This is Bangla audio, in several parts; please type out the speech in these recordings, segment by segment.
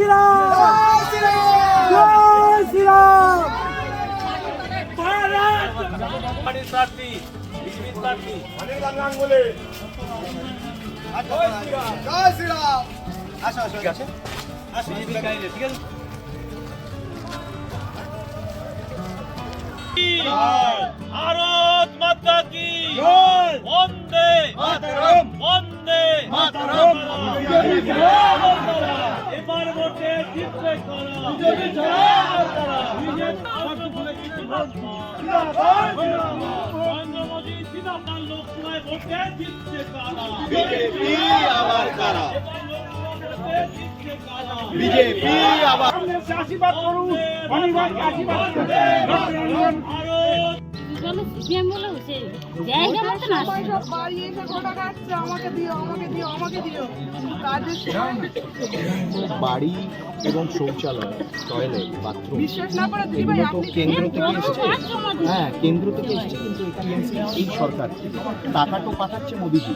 শ্রীরাম জয় শ্রীরাম জয় শ্রীরাম ঠিক আছে ক্যান্ডিডেট ঠিক আছে ভারত মাতা কি বন্দে মাতরম। বন্দে মাতরম। লোকসভায় ভোটে জিতছে কারা বিজেপি আবার কারা? বিজেপি আবার আশীর্বাদ করুন অনির্বাণকে আশীর্বাদ করুন ভারত সিপিএম বলে সে জায়গা মতো না সবাই বাড়ি এসে গোটা কাটছে আমাকে দিও আমাকে দিও আমাকে দিও কাজের বাড়ি এবং শৌচালয় টয়লেট বাথরুম। এগুলো তো কেন্দ্র থেকে এসছে? হ্যাঁ কেন্দ্র থেকে এসছে কিন্তু এই এই সরকার টাকা তো পাঠাচ্ছে মোদিজি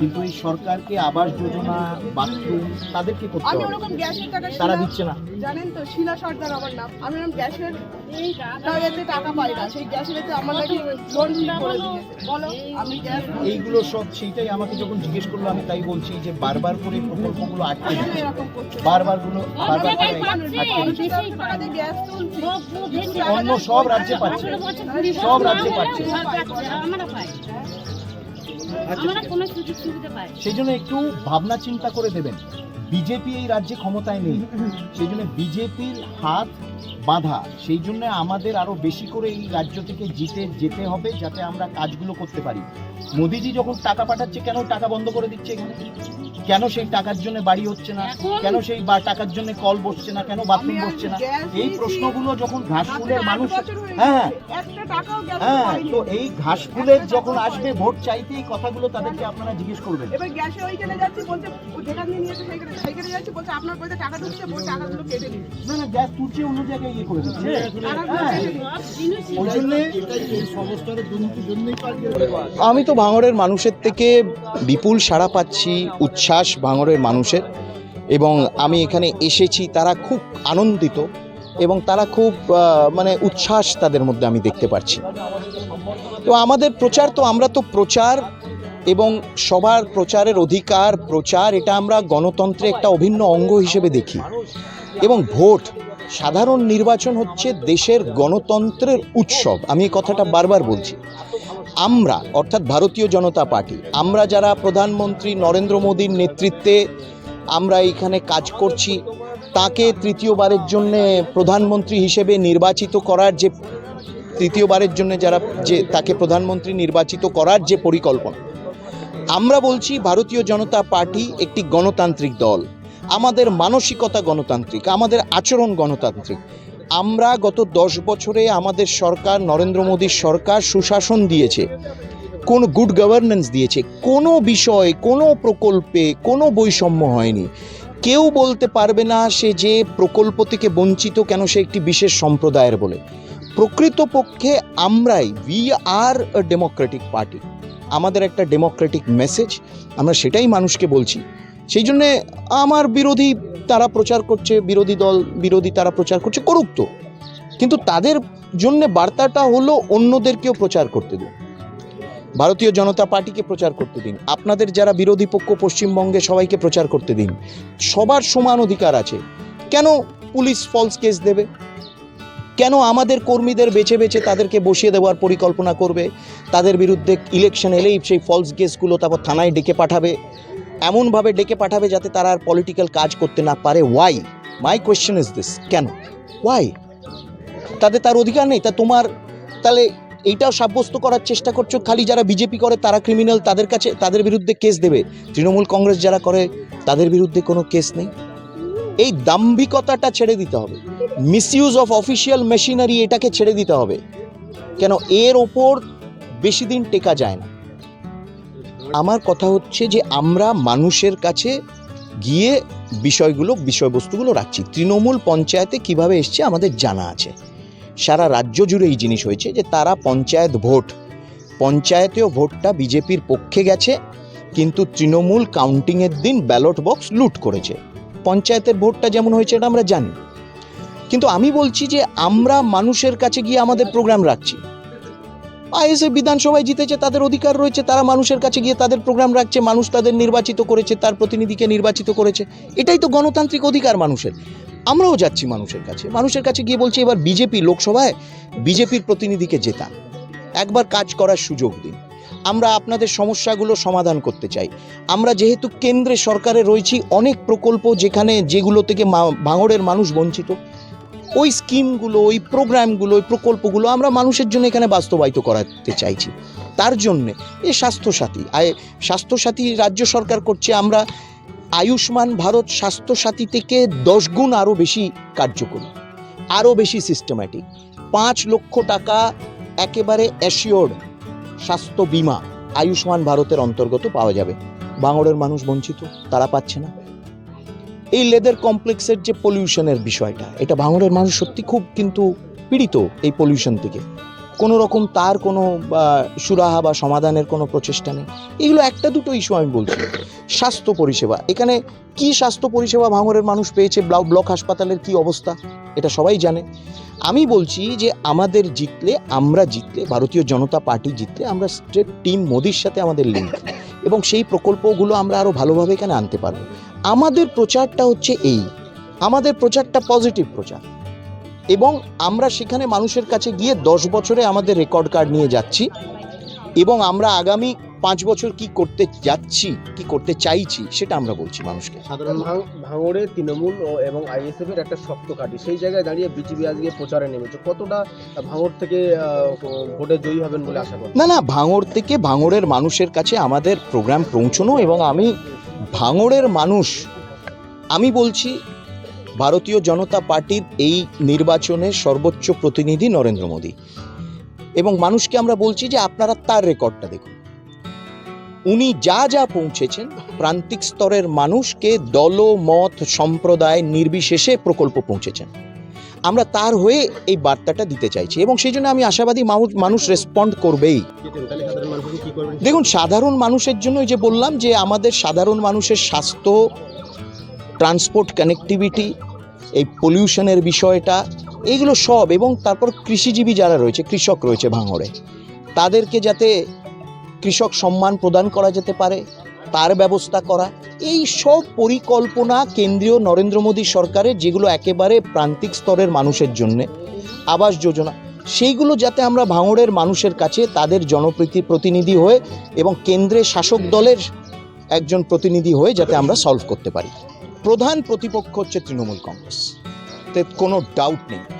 কিন্তু এই সরকারকে আবাস যোজনা বাথরুম তাদেরকে করতে হবে। তারা দিচ্ছে না। জানেন তো শিলা সর্দার আমার নাম। আমি ওরকম গ্যাসের এই দাদা টাকাতে টাকা পাই না। সেই গ্যাসের আমার নাকি লোন করে দিয়েছে। বলো আমি গ্যাস এইগুলো সব সেইটাই আমাকে যখন জিজ্ঞেস করল আমি তাই বলছি যে বারবার করে প্রকল্পগুলো আটকে বারবারগুলো বারবার অন্য সব রাজ্যে পাচ্ছে। সব রাজ্যে পাচ্ছে। সেই জন্য একটু ভাবনা চিন্তা করে দেবেন। বিজেপি এই রাজ্যে ক্ষমতায় নেই। সেই জন্য বিজেপির হাত বাঁধা। সেই জন্য আমাদের আরও বেশি করে এই রাজ্য থেকে জিতে যেতে হবে যাতে আমরা কাজগুলো করতে পারি। মোদিজি যখন টাকা পাঠাচ্ছে কেন টাকা বন্ধ করে দিচ্ছে এখানে? কেন সেই টাকার জন্য বাড়ি হচ্ছে না? কেন সেই বা- টাকার জন্য কল বসছে না? কেন বাথরুম বসছে না? এই প্রশ্নগুলো যখন ঘাসফুলের মানুষ হ্যাঁ হ্যাঁ। তো এই ঘাসফুলের যখন আসবে ভোট চাইতে এই কথাগুলো তাদেরকে আপনারা জিজ্ঞেস করবেন। এবার গ্যাসে ওইখানে যাচ্ছি বলছে ও যেখান দিয়ে নিয়েছে সেইখানে সেইখানে বলছে আপনার টাকা ঢুকছে টাকাগুলো কেটে দিন। না না গ্যাস তুলছে অন্য জায়গায় ইয়ে করে দিচ্ছে। টাকাগুলো হ্যাঁ। ওই জন্যে আমি তো ভাঙড়ের মানুষের থেকে বিপুল সাড়া পাচ্ছি উচ্ছ্বাস ভাঙড়ের মানুষের। এবং আমি এখানে এসেছি তারা খুব আনন্দিত এবং তারা খুব মানে উচ্ছ্বাস তাদের মধ্যে আমি দেখতে পাচ্ছি। তো আমাদের প্রচার তো আমরা তো প্রচার এবং সবার প্রচারের অধিকার প্রচার এটা আমরা গণতন্ত্রে একটা অভিন্ন অঙ্গ হিসেবে দেখি। এবং ভোট সাধারণ নির্বাচন হচ্ছে দেশের গণতন্ত্রের উৎসব। আমি এই কথাটা বারবার বলছি। আমরা, অর্থাৎ ভারতীয় জনতা পার্টি, আমরা যারা প্রধানমন্ত্রী নরেন্দ্র মোদীর নেতৃত্বে আমরা এখানে কাজ করছি, তাকে তৃতীয়বারের জন্য প্রধানমন্ত্রী হিসেবে নির্বাচিত করার যে, তৃতীয়বারের জন্য যারা যে, তাকে প্রধানমন্ত্রী নির্বাচিত করার যে পরিকল্পনা, আমরা বলছি ভারতীয় জনতা পার্টি একটি গণতান্ত্রিক দল। আমাদের মানসিকতা গণতান্ত্রিক, আমাদের আচরণ গণতান্ত্রিক। আমরা গত দশ বছরে আমাদের সরকার, নরেন্দ্র মোদীর সরকার সুশাসন দিয়েছে, কোন গুড গভর্নেন্স দিয়েছে, কোনো বিষয়, কোনো প্রকল্পে কোনো বৈষম্য হয়নি। কেউ বলতে পারবে না সে যে প্রকল্প থেকে বঞ্চিত কেন সে একটি বিশেষ সম্প্রদায়ের বলে। প্রকৃতপক্ষে আমরাই উই আর ডেমোক্রেটিক পার্টি আমাদের একটা ডেমোক্রেটিক মেসেজ আমরা সেটাই মানুষকে বলছি। সেই জন্যে আমার বিরোধী তারা প্রচার করছে, বিরোধী দল, বিরোধী তারা প্রচার করছে, করুক তো। কিন্তু তাদের জন্য বার্তাটা হলো অন্যদেরকেও প্রচার করতে দিন। ভারতীয় জনতা পার্টিকে প্রচার করতে দিন। আপনাদের যারা বিরোধী পক্ষ, পশ্চিমবঙ্গে সবাইকে প্রচার করতে দিন। সবার সমান অধিকার আছে। কেন পুলিশ ফলস কেস দেবে? কেন আমাদের কর্মীদের বেছে বেছে তাদেরকে বসিয়ে দেওয়ার পরিকল্পনা করবে? তাদের বিরুদ্ধে ইলেকশন এলেই সেই ফলস কেসগুলো তারপর থানায় ডেকে পাঠাবে? এমনভাবে ডেকে পাঠাবে যাতে তারা আর পলিটিক্যাল কাজ করতে না পারে। Why my question is this কেন? ওয়াই তাদের তার অধিকার নেই, তা তোমার, তাহলে এইটাও সাব্যস্ত করার চেষ্টা করছ? খালি যারা বিজেপি করে, তারা ক্রিমিনাল তাদের কাছে, তাদের বিরুদ্ধে কেস দেবে। তৃণমূল কংগ্রেস যারা করে, তাদের বিরুদ্ধে কোনো কেস নেই। এই দাম্ভিকতাটা ছেড়ে দিতে হবে। মিসইউজ অফ অফিসিয়াল মেশিনারি এটাকে ছেড়ে দিতে হবে। কেন? এর ওপর বেশি দিন টেকা যায় না। আমার কথা হচ্ছে যে আমরা মানুষের কাছে গিয়ে বিষয়গুলো, বিষয়বস্তুগুলো রাখছি। তৃণমূল পঞ্চায়েতে কীভাবে এসছে আমাদের জানা আছে। সারা রাজ্য জুড়ে এই জিনিস হয়েছে যে তারা পঞ্চায়েত ভোট। পঞ্চায়েতেও ভোটটা বিজেপির পক্ষে গেছে, কিন্তু তৃণমূল কাউন্টিংয়ের দিন ব্যালট বক্স লুট করেছে। পঞ্চায়েতের ভোটটা যেমন হয়েছে এটা আমরা জানি। কিন্তু আমি বলছি যে আমরা মানুষের কাছে গিয়ে আমাদের প্রোগ্রাম রাখছি। আইএসএফ বিধানসভায় জিতেছে, তাদের অধিকার রয়েছে, তারা মানুষের কাছে গিয়ে তাদের প্রোগ্রাম রাখছে, মানুষ তাদের নির্বাচিত করেছে, তার প্রতিনিধিকে নির্বাচিত করেছে। এটাই তো গণতান্ত্রিক অধিকার মানুষের। আমরাও যাচ্ছি মানুষের কাছে। মানুষের কাছে গিয়ে বলছি, এবার বিজেপি লোকসভায় বিজেপির প্রতিনিধিকে জেতান। একবার কাজ করার সুযোগ দিন। আমরা আপনাদের সমস্যাগুলো সমাধান করতে চাই। আমরা যেহেতু কেন্দ্রে সরকারে রয়েছি, অনেক প্রকল্প যেখানে যেগুলো থেকে ভাঙড়ের মানুষ বঞ্চিত ওই স্কিমগুলো, ওই প্রোগ্রামগুলো, ওই প্রকল্পগুলো আমরা মানুষের জন্য এখানে বাস্তবায়িত করাতে চাইছি। তার জন্যে এই স্বাস্থ্যসাথী আয় স্বাস্থ্যসাথী রাজ্য সরকার করছে আমরা আয়ুষ্মান ভারত স্বাস্থ্যসাথী থেকে দশ গুণ আরও বেশি কার্যকরী, আরও বেশি সিস্টেম্যাটিক পাঁচ লক্ষ টাকা একেবারে অ্যাসিওর্ড স্বাস্থ্য বিমা আয়ুষ্মান ভারতের অন্তর্গত পাওয়া যাবে। বাঙড়ের মানুষ বঞ্চিত, তারা পাচ্ছে না। এই লেদার কমপ্লেক্সের যে পলিউশনের বিষয়টা, এটা ভাঙড়ের মানুষ সত্যি খুব কিন্তু পীড়িত এই পলিউশন থেকে। কোনো রকম তার কোনো সুরাহা বা সমাধানের কোনো প্রচেষ্টা নেই। এগুলো একটা দুটো ইস্যু আমি বলছি। স্বাস্থ্য পরিষেবা, এখানে কি স্বাস্থ্য পরিষেবা ভাঙরের মানুষ পেয়েছে ব্লক হাসপাতালের কি অবস্থা, এটা সবাই জানে। আমি বলছি যে আমাদের জিতলে আমরা জিতলে, ভারতীয় জনতা পার্টি জিতলে আমরা স্টেট টিম মোদির সাথে আমাদের লিঙ্ক এবং সেই প্রকল্পগুলো আমরা আরও ভালোভাবে এখানে আনতে পারব। আমাদের প্রচারটা হচ্ছে এই। আমাদের প্রচারটা পজিটিভ প্রচার। এবং আমরা সেখানে মানুষের কাছে গিয়ে দশ বছরে আমাদের রেকর্ড কার্ড নিয়ে যাচ্ছি। এবং আমরা আগামী পাঁচ বছর কি করতে যাচ্ছি কি করতে চাইছি সেটা আমরা বলছি মানুষকে। সাধারণ ভাঙ- ভাঙড়ে তৃণমূল ও- এবং আইএসএফ এর একটা শক্ত কাঠি সেই জায়গায় দাঁড়িয়ে বিজেপি আজকে প্রচারে নেমেছে। কতটা ভাঙড় থেকে ভোটে জয়ী হবেন বলে আশা করি না না ভাঙড় থেকে ভাঙড়ের মানুষের কাছে আমাদের প্রোগ্রাম পৌঁছনো এবং আমি ভাঙড়ের মানুষ। আমি বলছি, ভারতীয় জনতা পার্টির এই নির্বাচনের সর্বোচ্চ প্রতিনিধি নরেন্দ্র মোদী। এবং মানুষকে আমরা বলছি যে আপনারা তার রেকর্ডটা দেখুন। উনি যা যা পৌঁছেছেন, প্রান্তিক স্তরের মানুষকে দল, মত, সম্প্রদায় নির্বিশেষে প্রকল্প পৌঁছেছেন। আমরা তার হয়ে এই বার্তাটা দিতে চাইছি এবং সেই জন্য আমি আশাবাদী মানুষ রেসপন্ড করবেই। দেখুন, সাধারণ মানুষের জন্য যে বললাম যে আমাদের সাধারণ মানুষের স্বাস্থ্য ট্রান্সপোর্ট কানেক্টিভিটি এই পলিউশনের বিষয়টা এইগুলো সব এবং তারপর কৃষিজীবী যারা রয়েছে, কৃষক রয়েছে ভাঙড়ে, তাদেরকে যাতে কৃষক সম্মান প্রদান করা যেতে পারে, তার ব্যবস্থা করা, এই সব পরিকল্পনা কেন্দ্রীয় নরেন্দ্র মোদী সরকারের যেগুলো একেবারে প্রান্তিক স্তরের মানুষের জন্যে, আবাস যোজনা সেইগুলো যাতে আমরা ভাঙড়ের মানুষের কাছে তাদের জনপ্রীতি প্রতিনিধি হয়ে এবং কেন্দ্রে শাসক দলের একজন প্রতিনিধি হয়ে যাতে আমরা সলভ করতে পারি। প্রধান প্রতিপক্ষ হচ্ছে তৃণমূল কংগ্রেস। তে কোনো ডাউট নেই।